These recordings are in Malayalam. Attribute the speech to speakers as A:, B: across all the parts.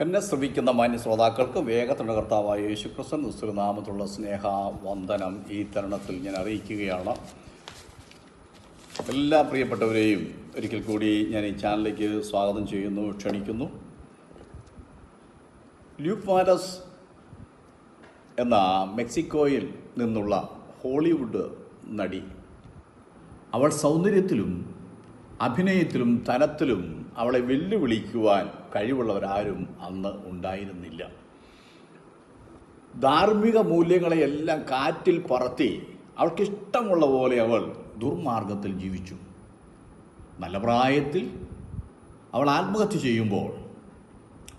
A: എന്നെ ശ്രമിക്കുന്ന മാന്യ ശ്രോതാക്കൾക്ക് വേഗത്തിന്റെ കർത്താവായ യേശു ക്രിസ്തൻ നിസ്തുനാമത്തുള്ള സ്നേഹ വന്ദനം ഈ തരുണത്തിൽ ഞാൻ അറിയിക്കുകയാണ്. എല്ലാ പ്രിയപ്പെട്ടവരെയും ഒരിക്കൽ കൂടി ഞാൻ ഈ ചാനലിലേക്ക് സ്വാഗതം ചെയ്യുന്നു ക്ഷണിക്കുന്നു. ല്യൂക്ക് മാരസ് എന്ന മെക്സിക്കോയിൽ നിന്നുള്ള ഹോളിവുഡ് നടി. അവൾ സൗന്ദര്യത്തിലും അഭിനയത്തിലും തനത്തിലും അവളെ വെല്ലുവിളിക്കുവാൻ കഴിവുള്ളവരാരും അന്ന് ഉണ്ടായിരുന്നില്ല. ധാർമ്മിക മൂല്യങ്ങളെയെല്ലാം കാറ്റിൽ പറത്തി അവൾക്കിഷ്ടമുള്ള പോലെ അവൾ ദുർമാർഗത്തിൽ ജീവിച്ചു. നല്ല പ്രായത്തിൽ അവൾ ആത്മഹത്യ ചെയ്യുമ്പോൾ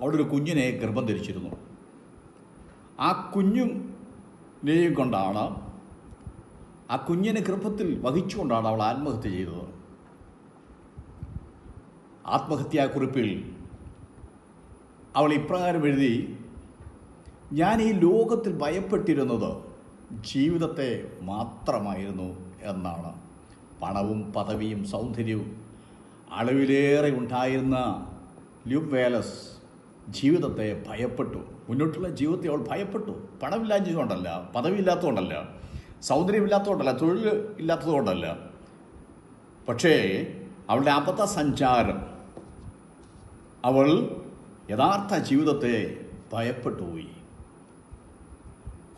A: അവളൊരു കുഞ്ഞിനെ ഗർഭം ധരിച്ചിരുന്നു. ആ കുഞ്ഞിനെയും കൊണ്ടാണ് ആ കുഞ്ഞിനെ ഗർഭത്തിൽ വഹിച്ചുകൊണ്ടാണ് അവൾ ആത്മഹത്യ ചെയ്തത്. ആത്മഹത്യാക്കുറിപ്പിൽ അവൾ ഇപ്രകാരം എഴുതി ഞാൻ ഈ ലോകത്തിൽ ഭയപ്പെട്ടിരുന്നത് ജീവിതത്തെ മാത്രമായിരുന്നു എന്നാണ്. പണവും പദവിയും സൗന്ദര്യവും അളവിലേറെ ഉണ്ടായിരുന്ന ല്യൂബ് വേലസ് ജീവിതത്തെ ഭയപ്പെട്ടു. മുന്നോട്ടുള്ള ജീവിതത്തെ അവൾ ഭയപ്പെട്ടു. പണമില്ലാഞ്ഞതുകൊണ്ടല്ല പദവിയില്ലാത്തതുകൊണ്ടല്ല സൗന്ദര്യമില്ലാത്തതുകൊണ്ടല്ല തൊഴിൽ ഇല്ലാത്തതുകൊണ്ടല്ല പക്ഷേ അവളുടെ അബദ്ധ സഞ്ചാരം അവൾ യഥാർത്ഥ ജീവിതത്തെ ഭയപ്പെട്ടുപോയി.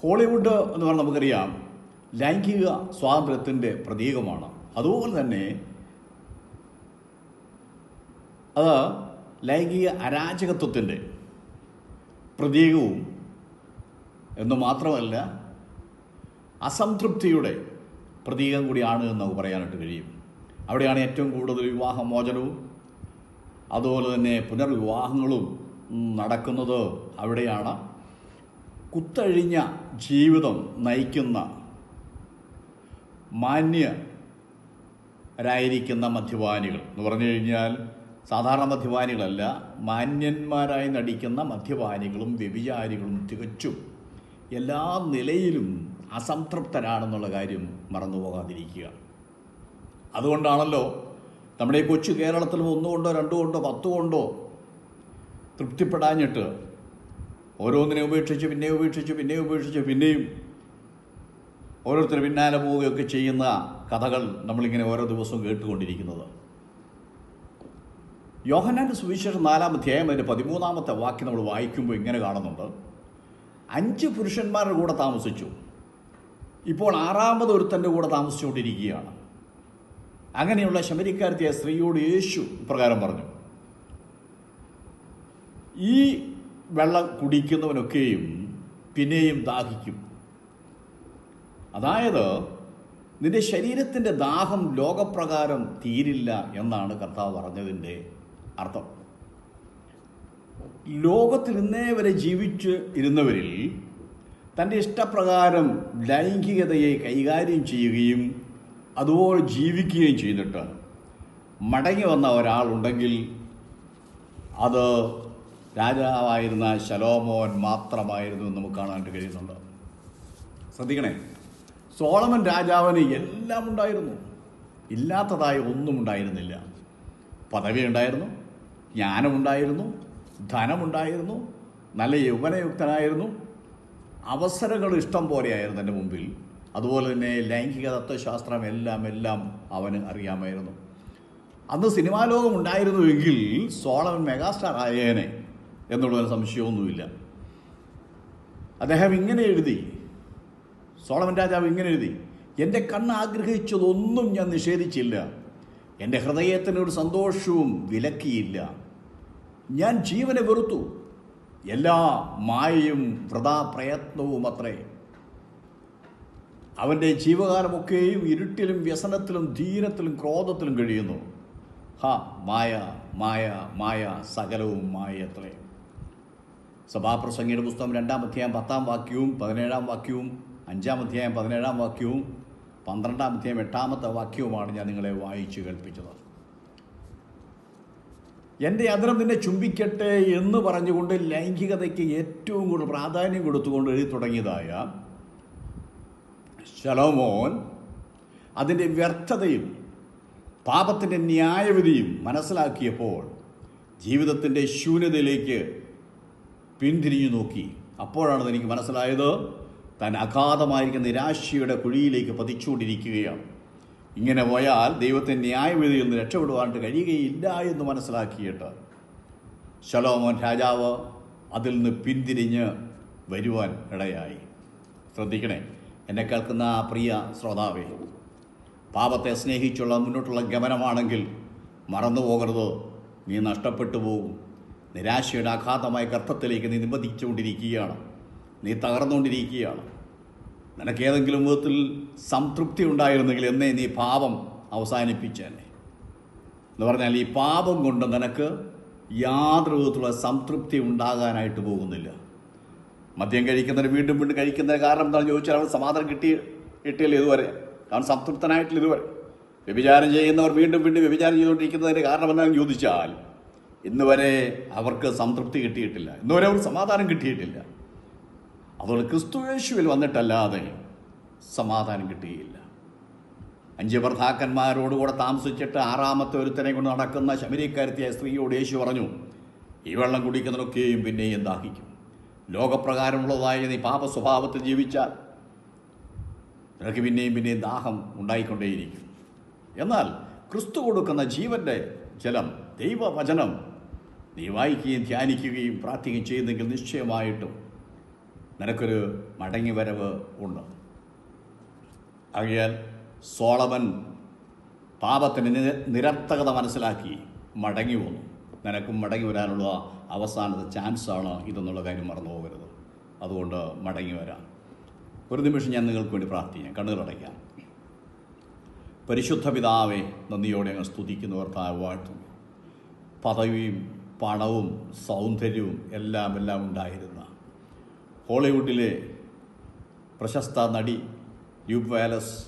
A: ഹോളിവുഡ് എന്ന് പറഞ്ഞാൽ നമുക്കറിയാം ലൈംഗിക സ്വാതന്ത്ര്യത്തിന്റെ പ്രതീകമാണ്. അതുപോലെ തന്നെ അത് ലൈംഗിക അരാജകത്വത്തിന്റെ പ്രതീകവും എന്ന് മാത്രമല്ല അസംതൃപ്തിയുടെ പ്രതീകം കൂടിയാണ് എന്ന് നമുക്ക് പറയാനായിട്ട് കഴിയും. അവിടെയാണ് ഏറ്റവും കൂടുതൽ വിവാഹമോചനവും അതുപോലെ തന്നെ പുനർവിവാഹങ്ങളും നടക്കുന്നത് അവിടെയാണ്. കുത്തഴിഞ്ഞ ജീവിതം നയിക്കുന്ന മാന്യരായിരിക്കുന്ന മദ്യപാനികൾ എന്ന് പറഞ്ഞു കഴിഞ്ഞാൽ സാധാരണ മദ്യപാനികളല്ല മാന്യന്മാരായി നടിക്കുന്ന മദ്യപാനികളും വ്യഭിചാരികളും തികച്ചും എല്ലാ നിലയിലും അസംതൃപ്തരാണെന്നുള്ള കാര്യം മറന്നു പോകാതിരിക്കുക അതുകൊണ്ടാണല്ലോ നമ്മുടെ ഈ കൊച്ചു കേരളത്തിൽ ഒന്നുകൊണ്ടോ രണ്ടുകൊണ്ടോ പത്ത് കൊണ്ടോ തൃപ്തിപ്പെടാഞ്ഞിട്ട് ഓരോന്നിനെ ഉപേക്ഷിച്ച് പിന്നെയും ഉപേക്ഷിച്ച് പിന്നെയും ഉപേക്ഷിച്ച് പിന്നെയും ഓരോരുത്തർ പിന്നാലെ പോവുകയൊക്കെ ചെയ്യുന്ന കഥകൾ നമ്മളിങ്ങനെ ഓരോ ദിവസവും കേട്ടുകൊണ്ടിരിക്കുന്നത്. യോഹനാന്റെ സുവിശേഷം നാലാം അധ്യായം അതിന്റെ പതിമൂന്നാമത്തെ വാക്യം നമ്മൾ വായിക്കുമ്പോൾ ഇങ്ങനെ കാണുന്നുണ്ട്. അഞ്ച് പുരുഷന്മാരുടെ കൂടെ താമസിച്ചു. ഇപ്പോൾ ആറാമത് ഒരുത്തന്റെ കൂടെ താമസിച്ചുകൊണ്ടിരിക്കുകയാണ്. അങ്ങനെയുള്ള ശമരിക്കാരത്തിയ സ്ത്രീയോട് യേശു ഇപ്രകാരം പറഞ്ഞു ഈ വെള്ളം കുടിക്കുന്നവനൊക്കെയും പിന്നെയും ദാഹിക്കും. അതായത് നിന്റെ ശരീരത്തിന്റെ ദാഹം ലോകപ്രകാരം തീരില്ല എന്നാണ് കർത്താവ് പറഞ്ഞതിന്റെ അർത്ഥം. ലോകത്തിൽ ഇന്നേ വരെ ജീവിച്ച് ഇരുന്നവരിൽ തന്റെ ഇഷ്ടപ്രകാരം ലൈംഗികതയെ കൈകാര്യം ചെയ്യുകയും അതുപോലെ ജീവിക്കുകയും ചെയ്തിട്ട് മടങ്ങി വന്ന ഒരാളുണ്ടെങ്കിൽ അത് രാജാവായിരുന്ന ശലോമോൻ മാത്രമായിരുന്നു നമുക്ക് കാണാനായിട്ട് കഴിയുന്നുണ്ട്. ശ്രദ്ധിക്കണേ. സോളമൻ രാജാവിന് എല്ലാം ഉണ്ടായിരുന്നു. ഇല്ലാത്തതായി ഒന്നും ഉണ്ടായിരുന്നില്ല. പദവി ഉണ്ടായിരുന്നു ജ്ഞാനമുണ്ടായിരുന്നു ധനമുണ്ടായിരുന്നു നല്ല യൗവനയുക്തനായിരുന്നു. അവസരങ്ങൾ ഇഷ്ടം പോലെയായിരുന്നു എന്റെ മുമ്പിൽ. അതുപോലെ തന്നെ ലൈംഗിക തത്വശാസ്ത്രം എല്ലാം എല്ലാം അവന് അറിയാമായിരുന്നു. അന്ന് സിനിമാ ലോകം ഉണ്ടായിരുന്നുവെങ്കിൽ സോളവൻ മെഗാസ്റ്റാർ ആയേനെ എന്നുള്ളതിന് സംശയമൊന്നുമില്ല. അദ്ദേഹം ഇങ്ങനെ എഴുതി. സോളവൻ രാജാവ് ഇങ്ങനെ എഴുതി. എന്റെ കണ്ണ് ആഗ്രഹിച്ചതൊന്നും ഞാൻ നിഷേധിച്ചില്ല. എന്റെ ഹൃദയത്തിനൊരു സന്തോഷവും വിലക്കിയില്ല. ഞാൻ ജീവനെ വെറുത്തു. എല്ലാ മായയും വൃഥാ പ്രയത്നവും അത്രേ അവന്റെ ജീവകാലമൊക്കെയും ഇരുട്ടിലും വ്യസനത്തിലും ധീരത്തിലും ക്രോധത്തിലും കഴിയുന്നു. ഹാ മായ മായ മായ സകലവും മായത്രേ സഭാപ്രസംഗിയുടെ പുസ്തകം രണ്ടാം അധ്യായം പത്താം വാക്യവും പതിനേഴാം വാക്യവും അഞ്ചാം അധ്യായം പതിനേഴാം വാക്യവും പന്ത്രണ്ടാം അധ്യായം എട്ടാമത്തെ വാക്യവുമാണ് ഞാൻ നിങ്ങളെ വായിച്ചു കേൾപ്പിച്ചത്. എന്റെ അതിരം നിന്നെ ചുംബിക്കട്ടെ എന്ന് പറഞ്ഞുകൊണ്ട് ലൈംഗികതയ്ക്ക് ഏറ്റവും കൂടുതൽ പ്രാധാന്യം കൊടുത്തുകൊണ്ട് എഴുതി തുടങ്ങിയതായ ശലോമോൻ അതിന്റെ വ്യർത്ഥതയും പാപത്തിന്റെ ന്യായവിധിയും മനസ്സിലാക്കിയപ്പോൾ ജീവിതത്തിന്റെ ശൂന്യതയിലേക്ക് പിന്തിരിഞ്ഞു നോക്കി. അപ്പോഴാണ് എനിക്ക് മനസ്സിലായത്. താൻ അഗാധമായിരിക്കുന്ന നിരാശയുടെ കുഴിയിലേക്ക് പതിച്ചുകൊണ്ടിരിക്കുകയാണ്. ഇങ്ങനെ പോയാൽ ദൈവത്തെ ന്യായവിധിയിൽ നിന്ന് രക്ഷപ്പെടുവാനായിട്ട് കഴിയുകയില്ല എന്ന് മനസ്സിലാക്കിയിട്ട് ശലോമോൻ രാജാവ് അതിൽ നിന്ന് പിന്തിരിഞ്ഞ് വരുവാൻ ഇടയായി. ശ്രദ്ധിക്കണേ. എന്നെ കേൾക്കുന്ന ആ പ്രിയ ശ്രോതാവേ പാപത്തെ സ്നേഹിച്ചുള്ള മുന്നോട്ടുള്ള ഗമനമാണെങ്കിൽ മറന്നു പോകരുത്. നീ നഷ്ടപ്പെട്ടു പോകും. നിരാശയുടെ അഗാധമായ ഗർത്തത്തിലേക്ക് നീ നിബന്ധിച്ചുകൊണ്ടിരിക്കുകയാണ്. നീ തകർന്നുകൊണ്ടിരിക്കുകയാണ്. നിനക്ക് ഏതെങ്കിലും വിധത്തിൽ സംതൃപ്തി ഉണ്ടായിരുന്നെങ്കിൽ എന്നേ നീ പാപം അവസാനിപ്പിച്ചേനെ. എന്ന് പറഞ്ഞാൽ ഈ പാപം കൊണ്ട് നിനക്ക് യാതൊരു വിധത്തിലുള്ള സംതൃപ്തി ഉണ്ടാകാനായിട്ട് പോകുന്നില്ല. മദ്യം കഴിക്കുന്നതിന് വീണ്ടും വീണ്ടും കഴിക്കുന്നതിന് കാരണം എന്താണെന്ന് ചോദിച്ചാൽ അവൻ സമാധാനം കിട്ടി കിട്ടിയില്ല ഇതുവരെ. അവൻ സംതൃപ്തനായിട്ടില്ല ഇതുവരെ. വ്യഭിചാരം ചെയ്യുന്നവർ വീണ്ടും വീണ്ടും വ്യഭിചാരം ചെയ്തുകൊണ്ടിരിക്കുന്നതിന് കാരണം എന്താണെന്ന് ചോദിച്ചാൽ ഇന്ന് വരെ അവർക്ക് സംതൃപ്തി കിട്ടിയിട്ടില്ല. ഇന്ന് വരെ അവർ സമാധാനം കിട്ടിയിട്ടില്ല. അതുകൊണ്ട് ക്രിസ്തുയേശുവിൽ വന്നിട്ടല്ലാതെ സമാധാനം കിട്ടിയില്ല. അഞ്ച് ഭർത്താക്കന്മാരോടുകൂടെ താമസിച്ചിട്ട് ആറാമത്തെ ഒരുത്തനെ കൊണ്ട് നടക്കുന്ന ശബരിക്കാരത്തിയായ സ്ത്രീയോട് യേശു പറഞ്ഞു ഈ വെള്ളം കുടിക്കുന്നതൊക്കെയും പിന്നെയും ദാഹിക്കും. ലോകപ്രകാരമുള്ളതായ നീ പാപ സ്വഭാവത്തിൽ ജീവിച്ചാൽ നിനക്ക് പിന്നെയും പിന്നെയും ദാഹം ഉണ്ടായിക്കൊണ്ടേയിരിക്കും. എന്നാൽ ക്രിസ്തു കൊടുക്കുന്ന ജീവന്റെ ജലം ദൈവവചനം നീ വായിക്കുകയും ധ്യാനിക്കുകയും പ്രാർത്ഥിക്കുകയും ചെയ്യുന്നെങ്കിൽ നിശ്ചയമായിട്ടും നിനക്കൊരു മടങ്ങി വരവ് ഉണ്ട്. ആകയാൽ സോളമൻ പാപത്തിന് നിരർത്ഥകത മനസ്സിലാക്കി മടങ്ങി വന്നു. നിനക്കും മടങ്ങി വരാനുള്ള അവസാനത്തെ ചാൻസാണ് ഇതെന്നുള്ള കാര്യം മറന്നു പോകരുത്. അതുകൊണ്ട് മടങ്ങി വരാം. ഒരു നിമിഷം ഞാൻ നിങ്ങൾക്ക് വേണ്ടി പ്രാർത്ഥിക്കാം. കണ്ണുകളടയ്ക്കാം പരിശുദ്ധ പിതാവെ നന്ദിയോടെ അങ്ങ് സ്തുതിക്കുന്നവർ താഴ്വാഴ്ത്തും. പദവിയും പണവും സൗന്ദര്യവും എല്ലാം എല്ലാം ഉണ്ടായിരുന്ന ഹോളിവുഡിലെ പ്രശസ്ത നടി യൂബ് വാലസ്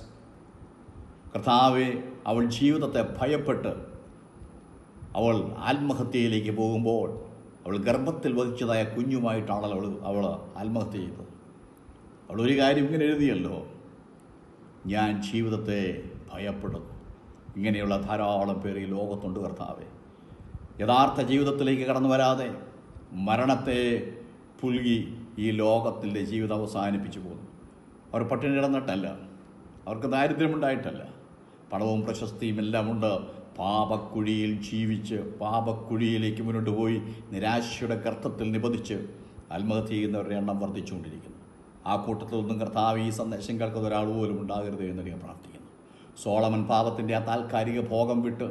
A: കർത്താവെ അവൾ ജീവിതത്തെ ഭയപ്പെട്ട് അവൾ ആത്മഹത്യയിലേക്ക് പോകുമ്പോൾ അവൾ ഗർഭത്തിൽ വഹിച്ചതായ കുഞ്ഞുമായിട്ടാണല്ലോ അവൾ അവൾ ആത്മഹത്യ ചെയ്തത്. അവൾ ഒരു കാര്യം ഇങ്ങനെ എഴുതിയല്ലോ. ഞാൻ ജീവിതത്തെ ഭയപ്പെടുന്നു. ഇങ്ങനെയുള്ള ധാരാളം പേര് ഈ ലോകത്തുണ്ട് കർത്താവെ. യഥാർത്ഥ ജീവിതത്തിലേക്ക് കടന്നു വരാതെ മരണത്തെ പുൽകി ഈ ലോകത്തിന്റെ ജീവിതം അവസാനിപ്പിച്ചു പോകുന്നു. അവർ പട്ടിണി കിടന്നിട്ടല്ല. അവർക്ക് ദാരിദ്ര്യമുണ്ടായിട്ടല്ല. പണവും പ്രശസ്തിയും എല്ലാം ഉണ്ട് പാപക്കുഴിയിൽ ജീവിച്ച് പാപക്കുഴിയിലേക്ക് മുന്നോട്ട് പോയി നിരാശയുടെ ഗർത്തത്തിൽ നിബന്ധിച്ച് ആത്മഹത്യ ചെയ്യുന്നവരുടെ എണ്ണം വർദ്ധിച്ചുകൊണ്ടിരിക്കുന്നു. ആ കൂട്ടത്തിലൊന്നും കർത്താവ് ഈ സന്ദേശം കേൾക്കുന്ന ഒരാൾ പോലും ഉണ്ടാകരുത് എന്ന് ഞാൻ പ്രാർത്ഥിക്കുന്നു. സോളമൻ പാപത്തിന്റെ ആ താൽക്കാലിക ഭോഗം വിട്ട്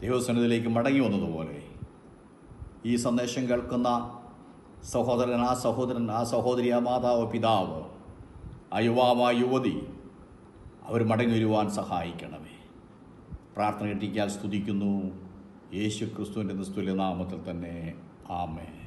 A: ദൈവസനത്തിലേക്ക് മടങ്ങി വന്നതുപോലെ ഈ സന്ദേശം കേൾക്കുന്ന സഹോദരൻ ആ സഹോദരൻ ആ സഹോദരി ആ മാതാവ് പിതാവ് ആ യുവാവ് ആ യുവതി അവർ മടങ്ങി വരുവാൻ സഹായിക്കണമേ. പ്രാർത്ഥന കിട്ടിക്കാൻ സ്തുതിക്കുന്നു. യേശു ക്രിസ്തുവിന്റെ നിസ്തുല്യ നാമത്തിൽ തന്നെ. ആമേ